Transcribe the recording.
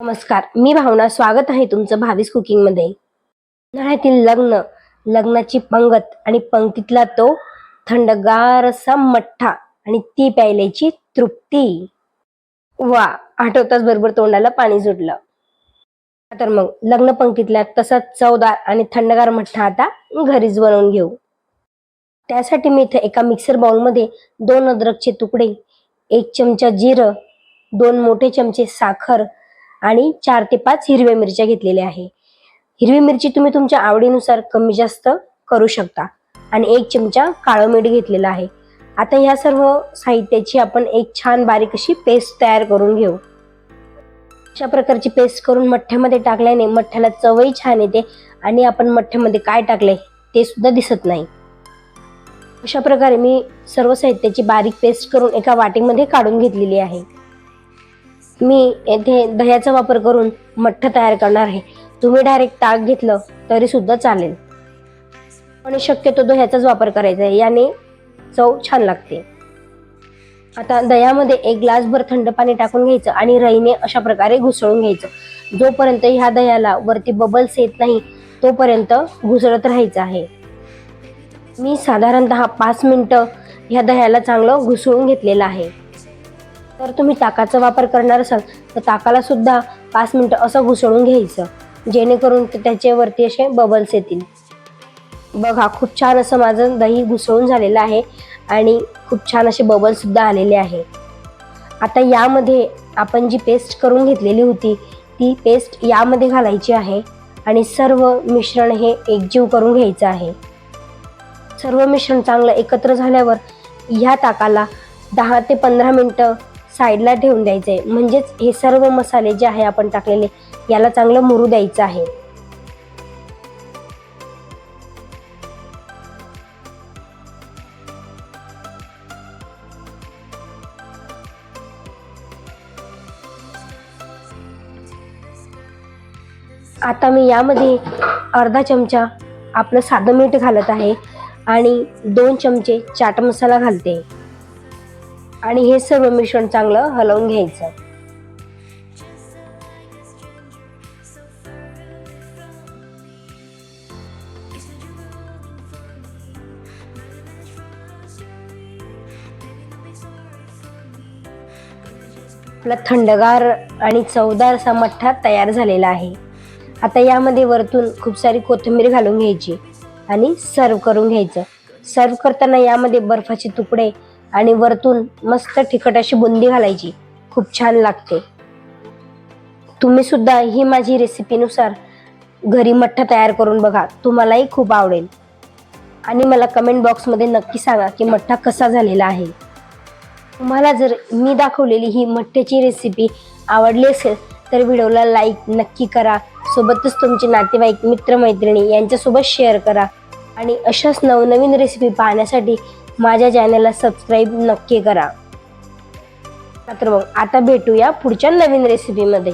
नमस्कार मी भावना स्वागत आहे तुमचं भावीस कुकिंगमध्ये उन्हाळ्यातील लग्न लग्नाची पंगत आणि पंक्तीतला तो थंडगार असा मठ्ठा आणि ती प्यायल्याची तृप्ती. वा आठवताच बरोबर तोंडाला पाणी सुटलं. तर मग लग्न पंक्तीतला तसाच चवदार आणि थंडगार मठ्ठा आता घरीच बनवून घेऊ. त्यासाठी मी इथे एका मिक्सर बाउलमध्ये दोन अद्रकचे तुकडे एक चमचा जिरं दोन मोठे चमचे साखर आणि चार ते पाच हिरव्या मिरच्या घेतलेल्या आहे. हिरवी मिरची तुम्ही तुमच्या आवडीनुसार कमी जास्त करू शकता. आणि एक चमचा काळं मीठ घेतलेलं आहे. आता ह्या सर्व साहित्याची आपण एक छान बारीक अशी पेस्ट तयार करून घेऊ. अशा प्रकारची पेस्ट करून मठ्ठ्यामध्ये टाकल्याने मठ्ठ्याला चवही छान येते आणि आपण मठ्ठ्यामध्ये काय टाकले ते सुद्धा दिसत नाही. अशा प्रकारे मी सर्व साहित्याची बारीक पेस्ट करून एका वाटीमध्ये काढून घेतलेली आहे. मी येथे दह्याचा वापर करून मठ्ठ तयार करणार आहे. तुम्ही डायरेक्ट ताक घेतलं तरी सुद्धा चालेल. आणि शक्यतो दह्याचाच वापर करायचा आहे. याने चव छान लागते. आता दह्यामध्ये एक ग्लासभर थंड पाणी टाकून घ्यायचं आणि रईने अशा प्रकारे घुसळून घ्यायचं. जोपर्यंत ह्या दह्याला वरती बबल्स येत नाही तोपर्यंत घुसळत राहायचं आहे. मी साधारणतः पाच मिनटं ह्या दह्याला चांगलं घुसळून घेतलेलं आहे. तर तुम्ही ताकाचा वापर करणार असाल तर ताकाला सुद्धा पाच मिनटं असं घुसळून घ्यायचं. जेणेकरून ते त्याच्यावरती असे बबल्स येतील. बघा खूप छान असं माझं दही घुसळून झालेलं आहे आणि खूप छान असे बबल्ससुद्धा आलेले आहे. आता यामध्ये आपण जी पेस्ट करून घेतलेली होती ती पेस्ट यामध्ये घालायची आहे आणि सर्व मिश्रण हे एकजीव करून घ्यायचं आहे. सर्व मिश्रण चांगलं एकत्र झाल्यावर ह्या ताकाला दहा ते पंधरा मिनटं साईडला ठेवून द्यायचं. आहे म्हणजेच हे सर्व मसाले जे आहे आपण टाकलेले याला चांगलं मुरू द्यायचं आहे. आता मी यामध्ये अर्धा चमचा आपलं साधं मीठ घालत आहे आणि दोन चमचे चाट मसाला घालते. आणि हे सर्व मिश्रण चांगलं हलवून घ्यायचं. आपला थंडगार आणि चवदार असा मठ्ठा तयार झालेला आहे. आता यामध्ये वरतून खूप सारी कोथिंबीर घालून घ्यायची आणि सर्व करून घ्यायचं. सर्व करताना यामध्ये बर्फाचे तुकडे आणि वरतून मस्त तिखट अशी बुंदी घालायची. खूप छान लागते. तुम्ही सुद्धा ही माझी रेसिपीनुसार घरी मठ्ठा तयार करून बघा. तुम्हालाही खूप आवडेल. आणि मला कमेंट बॉक्समध्ये नक्की सांगा की मठ्ठा कसा झालेला आहे. तुम्हाला जर मी दाखवलेली ही मठ्ठ्याची रेसिपी आवडली असेल तर व्हिडिओला लाईक नक्की करा. सोबतच तुमचे नातेवाईक मित्रमैत्रिणी यांच्यासोबत शेअर करा. आणि अशाच नवनवीन रेसिपी पाहण्यासाठी माझ्या चॅनलला सबस्क्राईब नक्की करा. तर मग आता भेटूया पुढच्या नवीन रेसिपीमध्ये